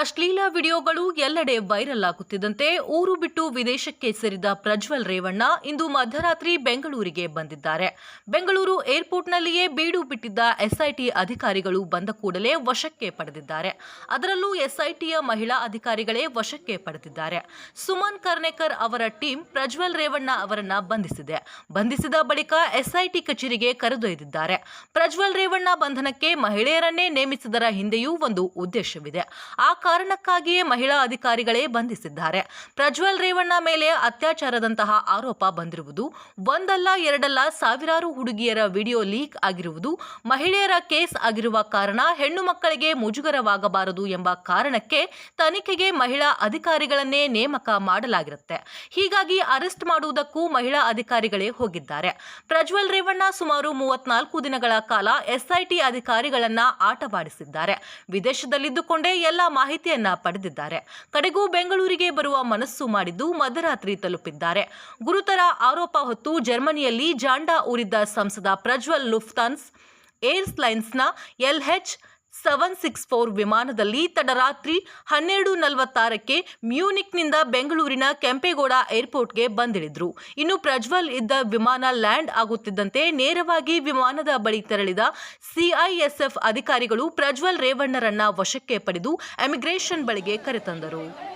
ಅಶ್ಲೀಲ ವಿಡಿಯೋಗಳು ಎಲ್ಲೆಡೆ ವೈರಲ್ ಆಗುತ್ತಿದ್ದಂತೆ ಊರು ಬಿಟ್ಟು ವಿದೇಶಕ್ಕೆ ಸೇರಿದ ಪ್ರಜ್ವಲ್ ರೇವಣ್ಣ ಇಂದು ಮಧ್ಯರಾತ್ರಿ ಬೆಂಗಳೂರಿಗೆ ಬಂದಿದ್ದಾರೆ. ಬೆಂಗಳೂರು ಏರ್ಪೋರ್ಟ್ನಲ್ಲಿಯೇ ಬೀಡು ಬಿಟ್ಟಿದ್ದ ಎಸ್ಐಟಿ ಅಧಿಕಾರಿಗಳು ಬಂದ ಕೂಡಲೇ ವಶಕ್ಕೆ ಪಡೆದಿದ್ದಾರೆ. ಅದರಲ್ಲೂ ಎಸ್ಐಟಿಯ ಮಹಿಳಾ ಅಧಿಕಾರಿಗಳೇ ವಶಕ್ಕೆ ಪಡೆದಿದ್ದಾರೆ. ಸುಮನ್ ಕರ್ನೇಕರ್ ಅವರ ಟೀಮ್ ಪ್ರಜ್ವಲ್ ರೇವಣ್ಣ ಅವರನ್ನ ಬಂಧಿಸಿದೆ. ಬಂಧಿಸಿದ ಬಳಿಕ ಎಸ್ಐಟಿ ಕಚೇರಿಗೆ ಕರೆದೊಯ್ದಿದ್ದಾರೆ. ಪ್ರಜ್ವಲ್ ರೇವಣ್ಣ ಬಂಧನಕ್ಕೆ ಮಹಿಳೆಯರನ್ನೇ ನೇಮಿಸಿದರ ಹಿಂದೆಯೂ ಒಂದು ಉದ್ದೇಶವಿದೆ. ಆ ಕಾರಣಕ್ಕಾಗಿಯೇ ಮಹಿಳಾ ಅಧಿಕಾರಿಗಳೇ ಬಂಧಿಸಿದ್ದಾರೆ. ಪ್ರಜ್ವಲ್ ರೇವಣ್ಣ ಮೇಲೆ ಅತ್ಯಾಚಾರದಂತಹ ಆರೋಪ ಬಂದಿರುವುದು ಒಂದಲ್ಲ ಎರಡಲ್ಲ ಸಾವಿರಾರು ಹುಡುಗಿಯರ ವಿಡಿಯೋ ಲೀಕ್ ಆಗಿರುವುದು ಮಹಿಳೆಯರ ಕೇಸ್ ಆಗಿರುವ ಕಾರಣ ಹೆಣ್ಣು ಮಕ್ಕಳಿಗೆ ಮುಜುಗರವಾಗಬಾರದು ಎಂಬ ಕಾರಣಕ್ಕೆ ತನಿಖೆಗೆ ಮಹಿಳಾ ಅಧಿಕಾರಿಗಳನ್ನೇ ನೇಮಕ ಮಾಡಲಾಗಿರುತ್ತೆ. ಹೀಗಾಗಿ ಅರೆಸ್ಟ್ ಮಾಡುವುದಕ್ಕೂ ಮಹಿಳಾ ಅಧಿಕಾರಿಗಳೇ ಹೋಗಿದ್ದಾರೆ. ಪ್ರಜ್ವಲ್ ರೇವಣ್ಣ ಸುಮಾರು ಮೂವತ್ನಾಲ್ಕು ದಿನಗಳ ಕಾಲ ಎಸ್ಐಟಿ ಅಧಿಕಾರಿಗಳನ್ನ ಆಟವಾಡಿಸಿದ್ದಾರೆ. ವಿದೇಶದಲ್ಲಿದ್ದುಕೊಂಡೇ ಎಲ್ಲ ಮಾಹಿತಿಯನ್ನ ಪಡೆದಿದ್ದಾರೆ. ಕಡೆಗೂ ಬೆಂಗಳೂರಿಗೆ ಬರುವ ಮನಸ್ಸು ಮಾಡಿದ್ದು ಮಧ್ಯರಾತ್ರಿ ತಲುಪಿದ್ದಾರೆ. ಗುರುತರ ಆರೋಪ ಹೊತ್ತು ಜರ್ಮನಿಯಲ್ಲಿ ಜಾಂಡಾ ಊರಿದ್ದ ಸಂಸದ ಪ್ರಜ್ವಲ್ ಲುಫ್ತಾನ್ಸ್ ಏರ್ಸ್ಲೈನ್ಸ್ನ ಎಲ್ಎಚ್ ಸೆವೆನ್ ಸಿಕ್ಸ್ ಫೋರ್ ವಿಮಾನದಲ್ಲಿ ತಡರಾತ್ರಿ ಹನ್ನೆರಡು ನಲವತ್ತಾರಕ್ಕೆ ಮ್ಯೂನಿಕ್ನಿಂದ ಬೆಂಗಳೂರಿನ ಕೆಂಪೇಗೌಡ ಏರ್ಪೋರ್ಟ್ಗೆ ಬಂದಿಳಿದ್ರು. ಇನ್ನು ಪ್ರಜ್ವಲ್ ಇದ್ದ ವಿಮಾನ ಲ್ಯಾಂಡ್ ಆಗುತ್ತಿದ್ದಂತೆ ನೇರವಾಗಿ ವಿಮಾನದ ಬಳಿ ತೆರಳಿದ ಸಿಐಎಸ್ಎಫ್ ಅಧಿಕಾರಿಗಳು ಪ್ರಜ್ವಲ್ ರೇವಣ್ಣರನ್ನ ವಶಕ್ಕೆ ಪಡೆದು ಎಮಿಗ್ರೇಷನ್ ಬಳಿಗೆ ಕರೆತಂದರು.